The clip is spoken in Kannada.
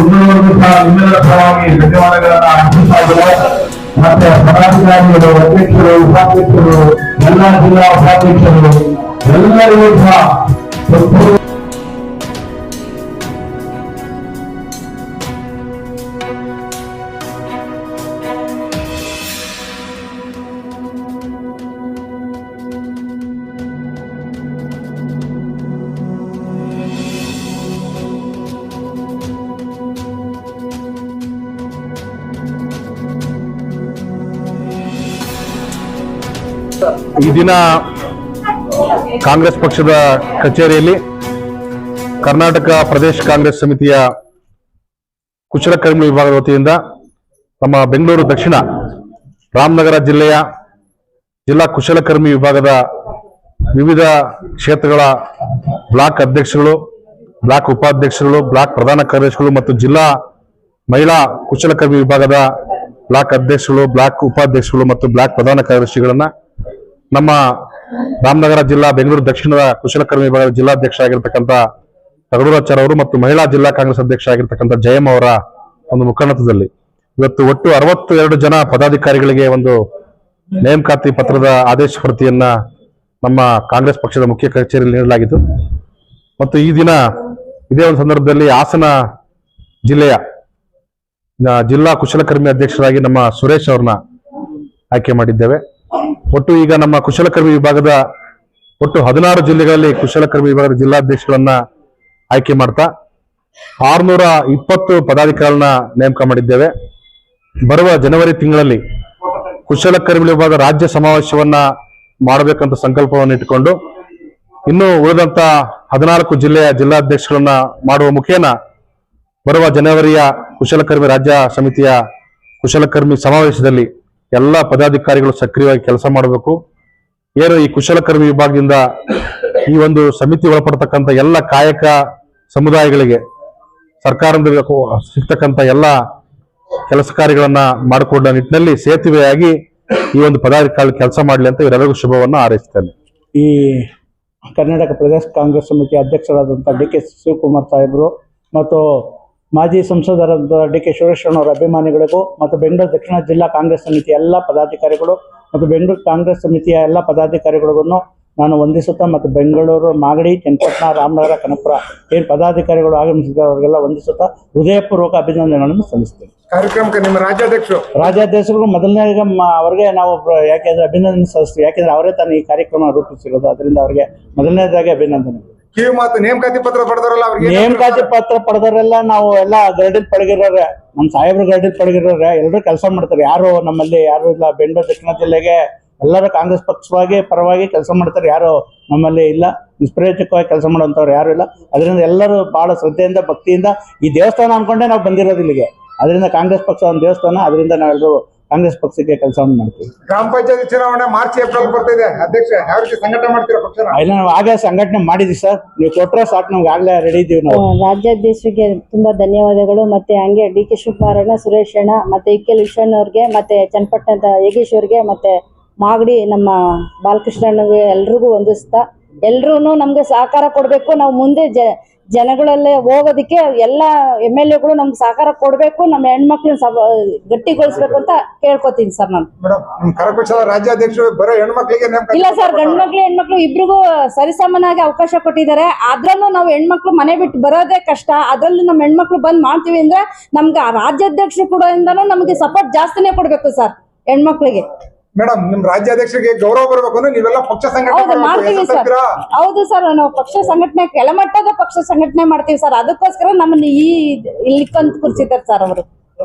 ಇನ್ನೂರು ಸಹ ನಿಮ್ಮೆಲ್ಲರ ಪರವಾಗಿ ಧನ್ಯವಾದಗಳನ್ನ ಅರ್ಪಿಸ್ತಾ ಇದ್ದಾರೆ ಮತ್ತೆ ಪದಾಧಿಕಾರಿಗಳು ಅಧ್ಯಕ್ಷರು ಉಪಾಧ್ಯಕ್ಷರು ಎಲ್ಲ ಜಿಲ್ಲಾ ಉಪಾಧ್ಯಕ್ಷರು ಎಲ್ಲರಿಗೂ ಸಹ ಈ ದಿನ ಕಾಂಗ್ರೆಸ್ ಪಕ್ಷದ ಕಚೇರಿಯಲ್ಲಿ ಕರ್ನಾಟಕ ಪ್ರದೇಶ ಕಾಂಗ್ರೆಸ್ ಸಮಿತಿಯ ಕುಶಲಕರ್ಮಿ ವಿಭಾಗದ ವತಿಯಿಂದ ನಮ್ಮ ಬೆಂಗಳೂರು ದಕ್ಷಿಣ ರಾಮನಗರ ಜಿಲ್ಲೆಯ ಜಿಲ್ಲಾ ಕುಶಲಕರ್ಮಿ ವಿಭಾಗದ ವಿವಿಧ ಕ್ಷೇತ್ರಗಳ ಬ್ಲಾಕ್ ಅಧ್ಯಕ್ಷಗಳು ಬ್ಲಾಕ್ ಉಪಾಧ್ಯಕ್ಷಗಳು ಬ್ಲಾಕ್ ಪ್ರಧಾನ ಕಾರ್ಯದರ್ಶಿಗಳು ಮತ್ತು ಜಿಲ್ಲಾ ಮಹಿಳಾ ಕುಶಲಕರ್ಮಿ ವಿಭಾಗದ ಬ್ಲಾಕ್ ಅಧ್ಯಕ್ಷಗಳು ಬ್ಲಾಕ್ ಉಪಾಧ್ಯಕ್ಷಗಳು ಮತ್ತು ಬ್ಲಾಕ್ ಪ್ರಧಾನ ಕಾರ್ಯದರ್ಶಿಗಳನ್ನ ನಮ್ಮ ರಾಮನಗರ ಜಿಲ್ಲಾ ಬೆಂಗಳೂರು ದಕ್ಷಿಣದ ಕುಶಲಕರ್ಮಿ ವಿಭಾಗದ ಜಿಲ್ಲಾಧ್ಯಕ್ಷ ಆಗಿರ್ತಕ್ಕಂಥ ತಗಡೂರಾಚಾರ್ಯ ಅವರು ಮತ್ತು ಮಹಿಳಾ ಜಿಲ್ಲಾ ಕಾಂಗ್ರೆಸ್ ಅಧ್ಯಕ್ಷ ಆಗಿರ್ತಕ್ಕಂಥ ಜಯಮ್ಮ ಅವರ ಒಂದು ಮುಖಂಡತ್ವದಲ್ಲಿ ಇವತ್ತು ಒಟ್ಟು ಅರವತ್ತೆರಡು ಜನ ಪದಾಧಿಕಾರಿಗಳಿಗೆ ಒಂದು ನೇಮಕಾತಿ ಪತ್ರದ ಆದೇಶ ಪ್ರತಿಯನ್ನ ನಮ್ಮ ಕಾಂಗ್ರೆಸ್ ಪಕ್ಷದ ಮುಖ್ಯ ಕಚೇರಿಯಲ್ಲಿ ನೀಡಲಾಗಿತ್ತು. ಮತ್ತು ಈ ದಿನ ಇದೇ ಒಂದು ಸಂದರ್ಭದಲ್ಲಿ ಹಾಸನ ಜಿಲ್ಲೆಯ ಜಿಲ್ಲಾ ಕುಶಲಕರ್ಮಿ ಅಧ್ಯಕ್ಷರಾಗಿ ನಮ್ಮ ಸುರೇಶ್ ಅವ್ರನ್ನ ಆಯ್ಕೆ ಮಾಡಿದ್ದೇವೆ. ಒಟ್ಟು ಈಗ ನಮ್ಮ ಕುಶಲಕರ್ಮಿ ವಿಭಾಗದ ಒಟ್ಟು ಹದಿನಾರು ಜಿಲ್ಲೆಗಳಲ್ಲಿ ಕುಶಲಕರ್ಮಿ ವಿಭಾಗದ ಜಿಲ್ಲಾಧ್ಯಕ್ಷಗಳನ್ನ ಆಯ್ಕೆ ಮಾಡ್ತಾ ಆರ್ನೂರ ಇಪ್ಪತ್ತು ಪದಾಧಿಕಾರಿಗಳನ್ನ ನೇಮಕ ಮಾಡಿದ್ದೇವೆ. ಬರುವ ಜನವರಿ ತಿಂಗಳಲ್ಲಿ ಕುಶಲಕರ್ಮಿ ವಿಭಾಗ ರಾಜ್ಯ ಸಮಾವೇಶವನ್ನ ಮಾಡಬೇಕಂತ ಸಂಕಲ್ಪವನ್ನು ಇಟ್ಟುಕೊಂಡು ಇನ್ನು ಉಳಿದಂತ ಹದಿನಾಲ್ಕು ಜಿಲ್ಲೆಯ ಜಿಲ್ಲಾಧ್ಯಕ್ಷಗಳನ್ನ ಮಾಡುವ ಮುಖೇನ ಬರುವ ಜನವರಿಯ ಕುಶಲಕರ್ಮಿ ರಾಜ್ಯ ಸಮಿತಿಯ ಕುಶಲಕರ್ಮಿ ಸಮಾವೇಶದಲ್ಲಿ ಎಲ್ಲ ಪದಾಧಿಕಾರಿಗಳು ಸಕ್ರಿಯವಾಗಿ ಕೆಲಸ ಮಾಡಬೇಕು. ಏನು ಈ ಕುಶಲಕರ್ಮಿ ವಿಭಾಗದಿಂದ ಈ ಒಂದು ಸಮಿತಿ ಒಳಪಡ್ತಕ್ಕಂಥ ಎಲ್ಲ ಕಾಯಕ ಸಮುದಾಯಗಳಿಗೆ ಸರ್ಕಾರದಿಂದ ಸಿಗ್ತಕ್ಕಂಥ ಎಲ್ಲ ಕೆಲಸ ಕಾರ್ಯಗಳನ್ನ ಮಾಡಿಕೊಂಡ ನಿಟ್ಟಿನಲ್ಲಿ ಸೇತುವೆಯಾಗಿ ಈ ಒಂದು ಪದಾಧಿಕಾರಿ ಕೆಲಸ ಮಾಡಲಿ ಅಂತ ಇವರೆಲ್ಲರಿಗೂ ಶುಭವನ್ನು ಹಾರೈಸ್ತೇನೆ. ಈ ಕರ್ನಾಟಕ ಪ್ರದೇಶ ಕಾಂಗ್ರೆಸ್ ಸಮಿತಿ ಅಧ್ಯಕ್ಷರಾದಂಥ ಡಿ ಕೆ ಶಿವಕುಮಾರ್ ಸಾಹೇಬರು ಮತ್ತು ಮಾಜಿ ಸಂಸದರಾದ ಡಿ ಕೆ ಸುರೇಶ್ವರನವರ ಅಭಿಮಾನಿಗಳಿಗೂ ಮತ್ತು ಬೆಂಗಳೂರು ದಕ್ಷಿಣ ಜಿಲ್ಲಾ ಕಾಂಗ್ರೆಸ್ ಸಮಿತಿಯ ಎಲ್ಲ ಪದಾಧಿಕಾರಿಗಳು ಮತ್ತು ಬೆಂಗಳೂರು ಕಾಂಗ್ರೆಸ್ ಸಮಿತಿಯ ಎಲ್ಲ ಪದಾಧಿಕಾರಿಗಳಿಗೂ ನಾನು ವಂದಿಸುತ್ತಾ ಮತ್ತು ಬೆಂಗಳೂರು ಮಾಗಡಿ ಚನ್ನಪಟ್ಟಣ ರಾಮನಗರ ಕನಪುರ ಏನು ಪದಾಧಿಕಾರಿಗಳು ಆಗಮಿಸಿದವರಿಗೆಲ್ಲ ಅವರಿಗೆಲ್ಲ ವಂದಿಸುತ್ತಾ ಹೃದಯಪೂರ್ವಕ ಅಭಿನಂದನೆಗಳನ್ನು ಸಲ್ಲಿಸ್ತೇನೆ ಕಾರ್ಯಕ್ರಮಕ್ಕೆ ನಿಮ್ಮ ರಾಜ್ಯಾಧ್ಯಕ್ಷರು? ರಾಜ್ಯಾಧ್ಯಕ್ಷರು ಮೊದಲನೇ ಅವರಿಗೆ ನಾವು ಯಾಕೆಂದ್ರೆ ಅಭಿನಂದನೆ ಸಲ್ಲಿಸ್ತೀವಿ. ಯಾಕೆಂದ್ರೆ ಅವರೇ ತಾನು ಈ ಕಾರ್ಯಕ್ರಮ ರೂಪಿಸಿರೋದು. ಅದರಿಂದ ಅವರಿಗೆ ಮೊದಲನೇದಾಗಿ ಅಭಿನಂದನೆ. ಕಿವಿ ನೇಮಕಾತಿ ಪತ್ರ ಪಡೆದಾರಲ್ಲ ಅವ್ರಿಗೆ ನೇಮಕಾತಿ ಪತ್ರ ಪಡೆದವರೆಲ್ಲ ನಾವು ಎಲ್ಲ ಗರ್ಡಿಲ್ ಪಳಗಿರೋರೆ ನಮ್ಮ ಸಾಹೇಬ್ರು ಗರ್ಡಿಲ್ ಪಳಗಿರೋರೆ ಎಲ್ಲರೂ ಕೆಲಸ ಮಾಡ್ತಾರೆ. ಯಾರು ನಮ್ಮಲ್ಲಿ ಯಾರು ಇಲ್ಲ ಬೆಂಗಳೂರು ದಕ್ಷಿಣ ಜಿಲ್ಲೆಗೆ ಎಲ್ಲರೂ ಕಾಂಗ್ರೆಸ್ ಪಕ್ಷವಾಗಿ ಪರವಾಗಿ ಕೆಲಸ ಮಾಡ್ತಾರೆ. ಯಾರು ನಮ್ಮಲ್ಲಿ ಇಲ್ಲ ನಿಷ್ಪ್ರಯೋಜಕವಾಗಿ ಕೆಲಸ ಮಾಡುವಂಥವ್ರು ಯಾರು ಇಲ್ಲ. ಅದರಿಂದ ಎಲ್ಲರೂ ಬಹಳ ಶ್ರದ್ಧೆಯಿಂದ ಭಕ್ತಿಯಿಂದ ಈ ದೇವಸ್ಥಾನ ಅನ್ಕೊಂಡೆ ನಾವು ಬಂದಿರೋದು ಇಲ್ಲಿಗೆ. ಅದರಿಂದ ಕಾಂಗ್ರೆಸ್ ಪಕ್ಷ ಒಂದು ದೇವಸ್ಥಾನ ಅದರಿಂದ ನಾವೆಲ್ಲರೂ ಕಾಂಗ್ರೆಸ್ ಪಕ್ಷಕ್ಕೆ ಕೆಲಸವನ್ನು ಮಾಡ್ತೀವಿ. ಗ್ರಾಮ ಪಂಚಾಯತಿ ಚುನಾವಣೆ ಮಾರ್ಚ್ ಏಪ್ರಿಲ್ ಬರ್ತಾ ಇದೆ ಅಧ್ಯಕ್ಷ ಯಾವ ರೀತಿ ಸಂಘಟನೆ ಮಾಡ್ತೀರಾ ಪಕ್ಷ ಇಲ್ಲ ನಾವು ಆಗಲೇ ಸಂಘಟನೆ ಮಾಡಿದ್ವಿ ಸರ್. ನೀವು ಕೊಟ್ಟರೆ ಸಾಕು ನಮ್ಗೆ ಆಗ್ಲೇ ರೆಡಿ ಇದೀವಿ ನಾವು. ರಾಜ್ಯಾಧ್ಯಕ್ಷರಿಗೆ ತುಂಬಾ ಧನ್ಯವಾದಗಳು. ಮತ್ತೆ ಹಂಗೆ ಡಿ ಕೆ ಶಿವಕುಮಾರ್ ಅಣ್ಣ ಸುರೇಶ್ ಅಣ್ಣ ಮತ್ತೆ ಇ ಕೆ ವಿಶ್ವಣ್ಣ ಅವ್ರಿಗೆ ಮತ್ತೆ ಚನ್ನಪಟ್ಟಣದ ಯೋಗೇಶ್ ಅವ್ರಿಗೆ ಮತ್ತೆ ಮಾಗಡಿ ನಮ್ಮ ಬಾಲಕೃಷ್ಣ ಎಲ್ರಿಗೂ ವಂದಿಸ್ತಾ ಎಲ್ರೂ ನಮ್ಗೆ ಸಹಕಾರ ಕೊಡಬೇಕು. ನಾವು ಮುಂದೆ ಜ ಜನಗಳಲ್ಲೇ ಹೋಗೋದಕ್ಕೆ ಎಲ್ಲ ಎಂ ಎಲ್ ಎಗಳು ನಮ್ಗೆ ಸಹಕಾರ ಕೊಡಬೇಕು ನಮ್ಮ ಹೆಣ್ಮಕ್ಳನ್ನ ಸಬ ಗಟ್ಟಿಗೊಳಿಸ್ಬೇಕು ಅಂತ ಕೇಳ್ಕೊತೀನಿ ಸರ್ ನಾನು. ರಾಜ್ಯಾಧ್ಯಕ್ಷರು ಬರೋ ಹೆಣ್ಮಕ್ಳಿಗೆ ಇಲ್ಲ ಸರ್ ಗಂಡ್ಮಕ್ಳು ಗಂಡು ಮಕ್ಳು ಹೆಣ್ಮಕ್ಳು ಇಬ್ರಿಗೂ ಸರಿಸಮನಾಗಿ ಅವಕಾಶ ಕೊಟ್ಟಿದ್ದಾರೆ. ಅದ್ರಲ್ಲೂ ನಾವು ಹೆಣ್ಮಕ್ಳು ಮನೆ ಬಿಟ್ಟು ಬರೋದೇ ಕಷ್ಟ. ಅದ್ರಲ್ಲೂ ನಮ್ಮ ಹೆಣ್ಮಕ್ಳು ಬಂದ್ ಮಾಡ್ತೀವಿ ಅಂದ್ರೆ ನಮ್ಗೆ ಆ ರಾಜ್ಯಾಧ್ಯಕ್ಷರು ಕೂಡ ನಮಗೆ ಸಪೋರ್ಟ್ ಜಾಸ್ತಿನೇ ಕೊಡ್ಬೇಕು ಸರ್ ಹೆಣ್ಮಕ್ಳಿಗೆ. ಮೇಡಮ್ ನಿಮ್ ರಾಜ್ಯಾಧ್ಯಕ್ಷರಿಗೆ ಗೌರವ ಬರ್ಬೇಕು ಅಂದ್ರೆ ನೀವೆಲ್ಲ ಪಕ್ಷ ಸಂಘಟನೆ ಹೌದು ಮಾಡ್ತೀವಿ ಸರ್. ಹೌದು ಸರ್ ನಾವು ಪಕ್ಷ ಸಂಘಟನೆ ಕೆಳಮಟ್ಟದ ಪಕ್ಷ ಸಂಘಟನೆ ಮಾಡ್ತೀವಿ ಸರ್. ಅದಕ್ಕೋಸ್ಕರ ನಮ್ಮನ್ನ ಈ ಇಲ್ಲಿ ಕಂತು ಕೂರಿಸಿದ್ದಾರೆ ಸರ್ ಅವರು.